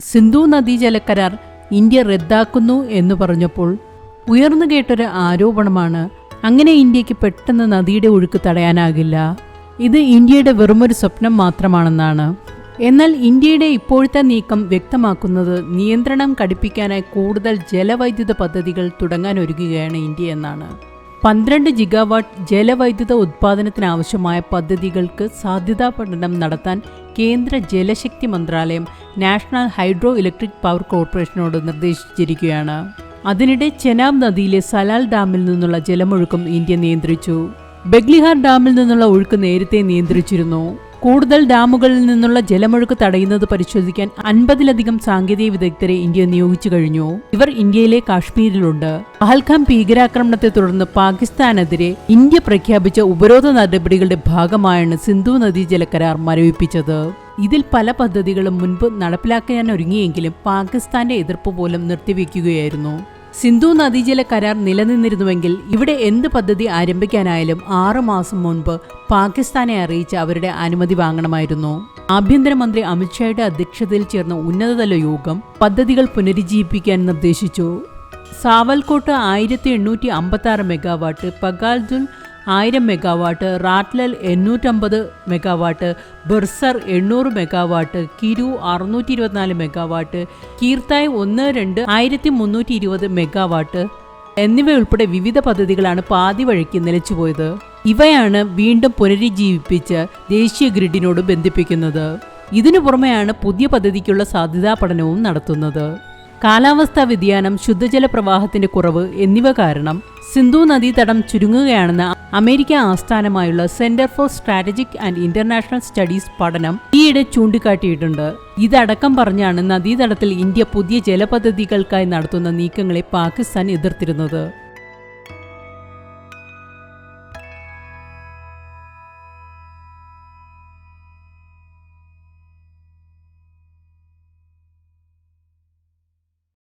സിന്ധു നദീജല കരാർ ഇന്ത്യ റദ്ദാക്കുന്നു എന്ന് പറഞ്ഞപ്പോൾ ഉയർന്നു കേട്ടൊരു ആരോപണമാണ് അങ്ങനെ ഇന്ത്യയ്ക്ക് പെട്ടെന്ന് നദിയുടെ ഒഴുക്ക് തടയാനാകില്ല. ഇത് ഇന്ത്യയുടെ വെറുമൊരു സ്വപ്നം മാത്രമാണെന്നാണ്. എന്നാൽ ഇന്ത്യയുടെ ഇപ്പോഴത്തെ നീക്കം വ്യക്തമാക്കുന്നത് നിയന്ത്രണം കടുപ്പിക്കാനായി കൂടുതൽ ജലവൈദ്യുത പദ്ധതികൾ തുടങ്ങാൻ ഒരുങ്ങുകയാണ് ഇന്ത്യ എന്നാണ്. പന്ത്രണ്ട് ജിഗാവാട്ട് ജലവൈദ്യുത ഉത്പാദനത്തിനാവശ്യമായ പദ്ധതികൾക്ക് സാധ്യതാ പഠനം നടത്താൻ കേന്ദ്ര ജലശക്തി മന്ത്രാലയം നാഷണൽ ഹൈഡ്രോ ഇലക്ട്രിക് പവർ കോർപ്പറേഷനോട് നിർദ്ദേശിച്ചിരിക്കുകയാണ്. അതിനിടെ ചെനാബ് നദിയിലെ സലാൽ ഡാമിൽ നിന്നുള്ള ജലമൊഴുക്കും ഇന്ത്യ നിയന്ത്രിച്ചു. ബെഗ്ലിഹാർ ഡാമിൽ നിന്നുള്ള ഒഴുക്ക് നേരത്തെ നിയന്ത്രിച്ചിരുന്നു. കൂടുതൽ ഡാമുകളിൽ നിന്നുള്ള ജലമൊഴുക്ക് തടയുന്നത് പരിശോധിക്കാൻ അൻപതിലധികം സാങ്കേതിക വിദഗ്ധരെ ഇന്ത്യ നിയോഗിച്ചു കഴിഞ്ഞു. ഇവർ ഇന്ത്യയിലെ കാശ്മീരിലുണ്ട്. പഹൽഖാം ഭീകരാക്രമണത്തെ തുടർന്ന് പാകിസ്ഥാനെതിരെ ഇന്ത്യ പ്രഖ്യാപിച്ച ഉപരോധ നടപടികളുടെ ഭാഗമായാണ് സിന്ധു നദീജല കരാർ മരവിപ്പിച്ചത്. ഇതിൽ പല പദ്ധതികളും മുൻപ് നടപ്പിലാക്കാൻ ഒരുങ്ങിയെങ്കിലും പാകിസ്ഥാന്റെ എതിർപ്പ് പോലും നിർത്തിവെക്കുകയായിരുന്നു. സിന്ധു നദീജല കരാർ നിലനിന്നിരുന്നുവെങ്കിൽ ഇവിടെ എന്ത് പദ്ധതി ആരംഭിക്കാനായാലും ആറു മാസം മുൻപ് പാകിസ്ഥാനെ അറിയിച്ച് അവരുടെ അനുമതി വാങ്ങണമായിരുന്നു. ആഭ്യന്തരമന്ത്രി അമിത്ഷായുടെ അധ്യക്ഷതയിൽ ചേർന്ന ഉന്നതതല യോഗം പദ്ധതികൾ പുനരുജ്ജീവിപ്പിക്കാൻ നിർദ്ദേശിച്ചു. സാവൽകോട്ട് ആയിരത്തി എണ്ണൂറ്റി അമ്പത്തി ആറ് മെഗാവാട്ട് പഗാൽജുൽ ആയിരം മെഗാവാട്ട് റാറ്റ്ലൽ എണ്ണൂറ്റമ്പത് മെഗാവാട്ട് ബെർസർ എണ്ണൂറ് മെഗാവാട്ട് കിരു അറുന്നൂറ്റി ഇരുപത്തിനാല് മെഗാവാട്ട് കീർത്തായ് ഒന്ന് രണ്ട് ആയിരത്തി മുന്നൂറ്റി ഇരുപത് മെഗാവാട്ട് എന്നിവയുൾപ്പെടെ വിവിധ പദ്ധതികളാണ് പാതി വഴിക്ക് നിലച്ചുപോയത് ഇവയാണ് വീണ്ടും പുനരുജ്ജീവിപ്പിച്ച് ദേശീയ ഗ്രിഡിനോട് ബന്ധിപ്പിക്കുന്നത്. ഇതിനു പുറമെയാണ് പുതിയ പദ്ധതിക്കുള്ള സാധ്യതാ പഠനവും നടത്തുന്നത്. കാലാവസ്ഥാ വ്യതിയാനം ശുദ്ധജല പ്രവാഹത്തിന്റെ കുറവ് എന്നിവ കാരണം സിന്ധു നദീതടം ചുരുങ്ങുകയാണെന്ന് അമേരിക്ക ആസ്ഥാനമായുള്ള centre for strategic and international studies പഠനം ഈയിടെ ചൂണ്ടിക്കാട്ടിയിട്ടുണ്ട്. ഇതടക്കം പറഞ്ഞാണ് നദീതടത്തിൽ ഇന്ത്യ പുതിയ ജലപദ്ധതികൾക്കായി നടത്തുന്ന നീക്കങ്ങളെ പാകിസ്ഥാൻ എതിർത്തിരുന്നത്.